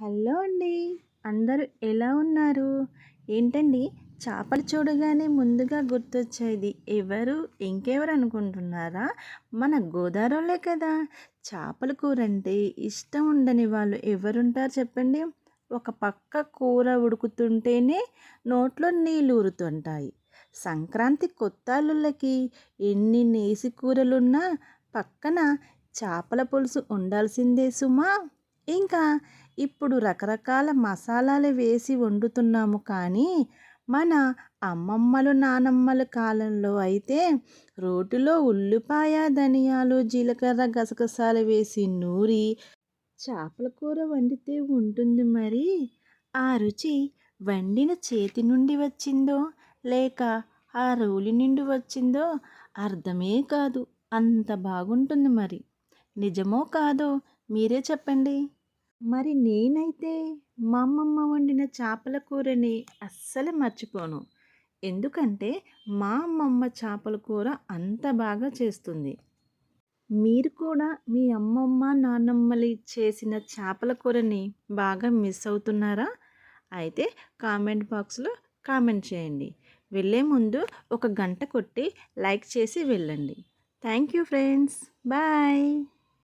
Hello అండి. అందరూ ఎలా ఉన్నారు? ఏంటండి? చేపలు చూడగానే ముందుగా గుర్తొచ్చేది ఎవరు? ఇంకెవరు అనుకుంటున్నారా? మన గోదావరిలే కదా. చేపల కూర అంటే ఇష్టం ఉండని వాళ్ళు ఎవరుంటారు చెప్పండి? ఒక పక్క కూర ఉడుకుతుంటేనే నోట్లో నీళ్ళు ఊరుతుంటాయి. సంక్రాంతి కొత్త అల్లుళ్ళకి ఎన్ని నేసి కూరలున్నా పక్కన చేపల పులుసు ఉండాల్సిందే సుమా. ఇంకా ఇప్పుడు రకరకాల మసాలాలు వేసి వండుతున్నాము కానీ మన అమ్మమ్మలు నానమ్మల కాలంలో అయితే రోటిలో ఉల్లిపాయ ధనియాలు జీలకర్ర గసగసాలు వేసి నూరి చేపల కూర వండితే ఉంటుంది మరి. ఆ రుచి వండిన చేతి నుండి వచ్చిందో లేక ఆ రోలి నుండి వచ్చిందో అర్థమే కాదు. అంత బాగుంటుంది మరి. నిజమో కాదో మీరే చెప్పండి. మరి నేనైతే మా అమ్మమ్మ వండిన చేపల కూరని అస్సలు మర్చిపోను. ఎందుకంటే మా అమ్మమ్మ చేపల కూర అంత బాగా చేస్తుంది. మీరు కూడా మీ అమ్మమ్మ నాన్నమ్మలు చేసిన చేపల కూరని బాగా మిస్ అవుతున్నారా? అయితే కామెంట్ బాక్స్లో కామెంట్ చేయండి. వెళ్ళే ముందు ఒక గంట కొట్టి లైక్ చేసి వెళ్ళండి. Thank you friends. బాయ్.